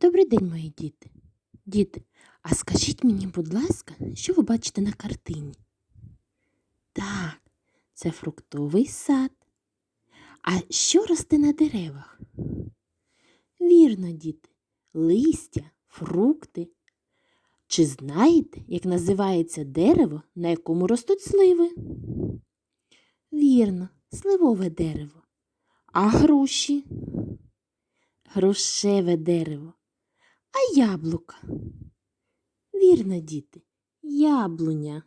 Добрий день, мої діти. Діти, а скажіть мені, будь ласка, що ви бачите на картині? Так, це фруктовий сад. А що росте на деревах? Вірно, діти, листя, фрукти. Чи знаєте, як називається дерево, на якому ростуть сливи? Вірно, сливове дерево. А груші? Грушеве дерево. А яблука? Вірно, діти, яблуня.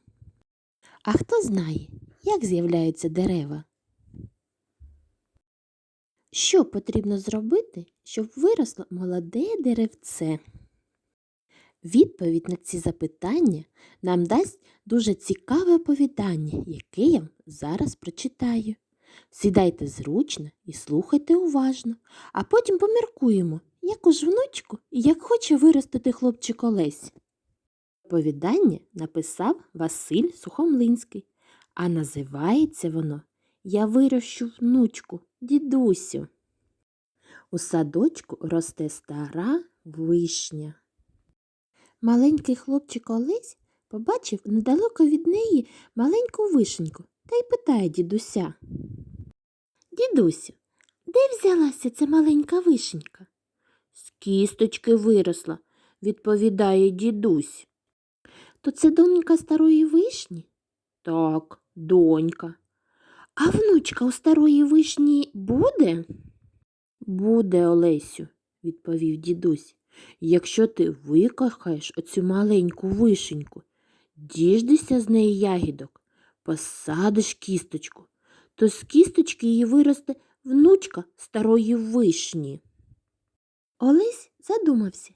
А хто знає, як з'являються дерева? Що потрібно зробити, щоб виросло молоде деревце? Відповідь на ці запитання нам дасть дуже цікаве оповідання, яке я зараз прочитаю. Сідайте зручно і слухайте уважно, а потім поміркуємо, яку ж внучку як хоче виростити хлопчик Олесь. Оповідання написав Василь Сухомлинський, а називається воно Я вирощу внучку, дідусю. У садочку росте стара вишня. Маленький хлопчик Олесь побачив недалеко від неї маленьку вишеньку та й питає дідуся. Дідусю, де взялася ця маленька вишенька? Кісточки виросла, відповідає дідусь. То це донька старої вишні? Так, донька. А внучка у старої вишні буде? Буде, Олесю, відповів дідусь. Якщо ти викохаєш оцю маленьку вишеньку, діждешся з неї ягідок, посадиш кісточку, то з кісточки її виросте внучка старої вишні. Олесь задумався.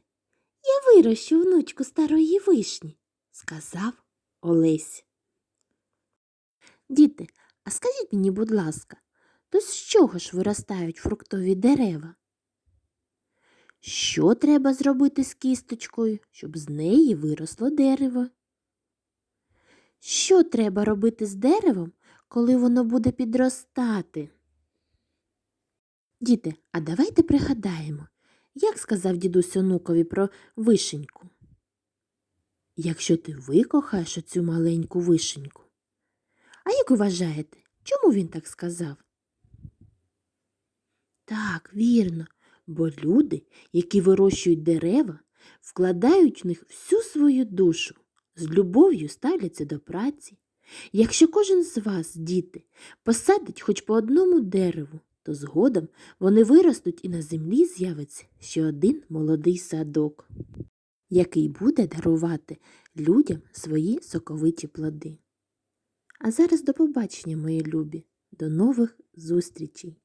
Я вирощу внучку старої вишні, сказав Олесь. Діти, а скажіть мені, будь ласка, то з чого ж виростають фруктові дерева? Що треба зробити з кісточкою, щоб з неї виросло дерево? Що треба робити з деревом, коли воно буде підростати? Діти, а давайте пригадаємо, як сказав дідусь онукові про вишеньку. Якщо ти викохаєш оцю маленьку вишеньку. А як вважаєте, чому він так сказав? Так, вірно, бо люди, які вирощують дерева, вкладають в них всю свою душу, з любов'ю ставляться до праці. Якщо кожен з вас, діти, посадить хоч по одному дереву, то згодом вони виростуть і на землі з'явиться ще один молодий садок, який буде дарувати людям свої соковиті плоди. А зараз до побачення, мої любі, до нових зустрічей!